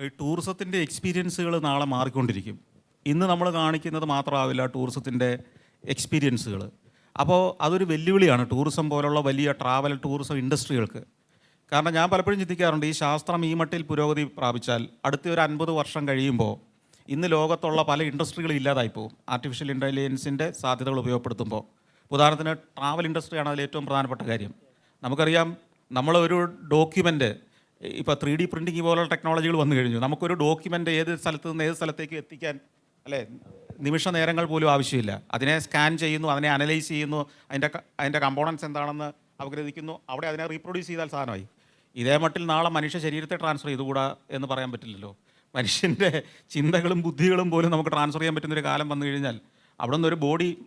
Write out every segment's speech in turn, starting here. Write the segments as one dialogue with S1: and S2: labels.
S1: ഈ ടൂറിസത്തിന്റെ എക്സ്പീരിയൻസുകൾ നാളെ മാറിക്കൊണ്ടിരിക്കും. ഇന്ന് നമ്മൾ കാണിക്കുന്നത് മാത്രമാവില്ല ടൂറിസത്തിന്റെ എക്സ്പീരിയൻസുകൾ അപ്പോൾ അതൊരു വെല്ലുവിളിയാണ് ടൂറിസം പോലുള്ള വലിയ ട്രാവൽ ടൂറിസം ഇൻഡസ്ട്രികൾക്ക് കാരണം ഞാൻ പലപ്പോഴും ചിന്തിക്കാറുണ്ട് ഈ ശാസ്ത്രം ഈ മട്ടിൽ പുരോഗതി പ്രാപിച്ചാൽ അടുത്ത ഒരു അൻപത് വർഷം കഴിയുമ്പോൾ ഇന്ന് ലോകത്തുള്ള പല ഇൻഡസ്ട്രികളും ഇല്ലാതായി പോകും. ആർട്ടിഫിഷ്യൽ ഇന്റലിജൻസിന്റെ സാധ്യതകൾ ഉപയോഗപ്പെടുത്തുമ്പോൾ. ഉദാഹരണത്തിന് ട്രാവൽ ഇൻഡസ്ട്രിയാണ് അതിൽ ഏറ്റവും പ്രധാനപ്പെട്ട കാര്യം. നമുക്കറിയാം നമ്മളൊരു ഡോക്യുമെന്റ് ഇപ്പോൾ ത്രീ ഡി പ്രിന്റിങ് പോലുള്ള ടെക്നോളജികൾ വന്നു കഴിഞ്ഞു. നമുക്കൊരു ഡോക്യുമെന്റ് ഏത് സ്ഥലത്ത് നിന്ന് ഏത് സ്ഥലത്തേക്ക് എത്തിക്കാൻ അല്ലേ? നിമിഷ നേരങ്ങൾ പോലും ആവശ്യമില്ല. അതിനെ സ്കാൻ ചെയ്യുന്നു അതിനെ അനലൈസ് ചെയ്യുന്നു അതിന്റെ അതിന്റെ കമ്പോണൻസ് എന്താണെന്ന് അപഗ്രഥിക്കുന്നു അവിടെ അതിനെ റീപ്രൊഡ്യൂസ് ചെയ്താൽ സാധനമായി ഇതേ മട്ടിൽ നാളെ മനുഷ്യ ശരീരത്തെ ട്രാൻസ്ഫർ ചെയ്തുകൂടാ എന്ന് പറയാൻ പറ്റില്ലല്ലോ. മനുഷ്യന്റെ ചിന്തകളും ബുദ്ധികളും പോലും നമുക്ക് ട്രാൻസ്ഫർ ചെയ്യാൻ പറ്റുന്നൊരു കാലം വന്നു കഴിഞ്ഞാൽ അവിടെ നിന്ന് ഒരു ബോഡി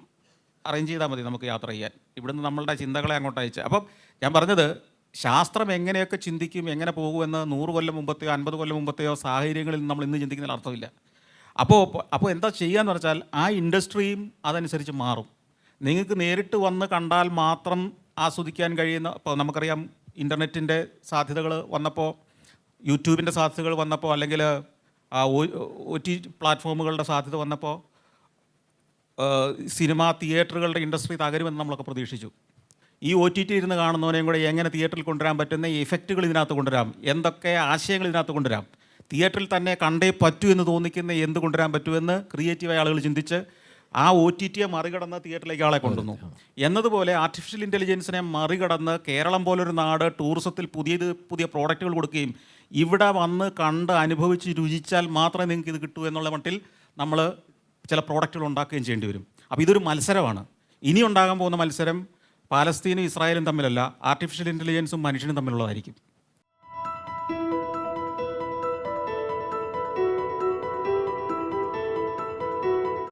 S1: അറേഞ്ച് ചെയ്താൽ മതി നമുക്ക് യാത്ര ചെയ്യാൻ. ഇവിടുന്ന് നമ്മളുടെ ചിന്തകളെ അങ്ങോട്ട് അയച്ച്. അപ്പം ഞാൻ പറഞ്ഞത് ശാസ്ത്രം എങ്ങനെയൊക്കെ ചിന്തിക്കും എങ്ങനെ പോകുമെന്ന് നൂറ് കൊല്ലം മുമ്പത്തെയോ അൻപത് കൊല്ലം മുമ്പത്തെയോ സാഹചര്യങ്ങളിൽ നമ്മൾ ഇന്ന് ചിന്തിക്കുന്നതിൽ അർത്ഥമില്ല. അപ്പോൾ അപ്പോൾ എന്താ ചെയ്യാന്ന് പറഞ്ഞാൽ ആ ഇൻഡസ്ട്രിയും അതനുസരിച്ച് മാറും. നിങ്ങൾക്ക് നേരിട്ട് വന്ന് കണ്ടാൽ മാത്രം ആസ്വദിക്കാൻ കഴിയുന്ന ഇപ്പോൾ നമുക്കറിയാം ഇന്റർനെറ്റിന്റെ സാധ്യതകൾ വന്നപ്പോൾ യൂട്യൂബിന്റെ സാധ്യതകൾ വന്നപ്പോൾ അല്ലെങ്കിൽ ഒ ടി പ്ലാറ്റ്ഫോമുകളുടെ സാധ്യത വന്നപ്പോൾ സിനിമ തിയേറ്ററുകളുടെ ഇൻഡസ്ട്രി തകരുമെന്ന് നമ്മളൊക്കെ പ്രതീക്ഷിച്ചു. ഈ ഒ ടി ടി ഇരുന്ന് കാണുന്നവനെയും കൂടെ എങ്ങനെ തിയേറ്ററിൽ കൊണ്ടുവരാൻ പറ്റുന്ന ഇഫക്റ്റുകൾ ഇതിനകത്ത് കൊണ്ടുവരാം. എന്തൊക്കെ ആശയങ്ങൾ ഇതിനകത്ത് കൊണ്ടുവരാം. തിയേറ്ററിൽ തന്നെ കണ്ടേ പറ്റൂ എന്ന് തോന്നിക്കുന്ന എന്ത് കൊണ്ടുവരാൻ പറ്റുമെന്ന് ക്രിയേറ്റീവായ ആളുകൾ ചിന്തിച്ച് ആ ഒ ടി ടിയെ മറികടന്ന് തിയേറ്ററിലേക്ക് ആളെ കൊണ്ടുവന്നു. എന്നതുപോലെ ആർട്ടിഫിഷ്യൽ ഇന്റലിജൻസിനെ മറികടന്ന് കേരളം പോലൊരു നാട് ടൂറിസത്തിൽ പുതിയത് പുതിയ പ്രോഡക്റ്റുകൾ കൊടുക്കുകയും ഇവിടെ വന്ന് കണ്ട് അനുഭവിച്ച് രുചിച്ചാൽ മാത്രമേ നിങ്ങൾക്ക് ഇത് കിട്ടൂ എന്നുള്ള മട്ടിൽ നമ്മൾ ചില പ്രോഡക്റ്റുകൾ ഉണ്ടാക്കുകയും ചെയ്യേണ്ടി വരും. അപ്പോൾ ഇതൊരു മത്സരമാണ്. ഇനി ഉണ്ടാകാൻ പോകുന്ന മത്സരം പാലസ്തീനും ഇസ്രായേലും തമ്മിലല്ല ആർട്ടിഫിഷ്യൽ ഇന്റലിജൻസും മനുഷ്യനും തമ്മിലുള്ളതായിരിക്കും.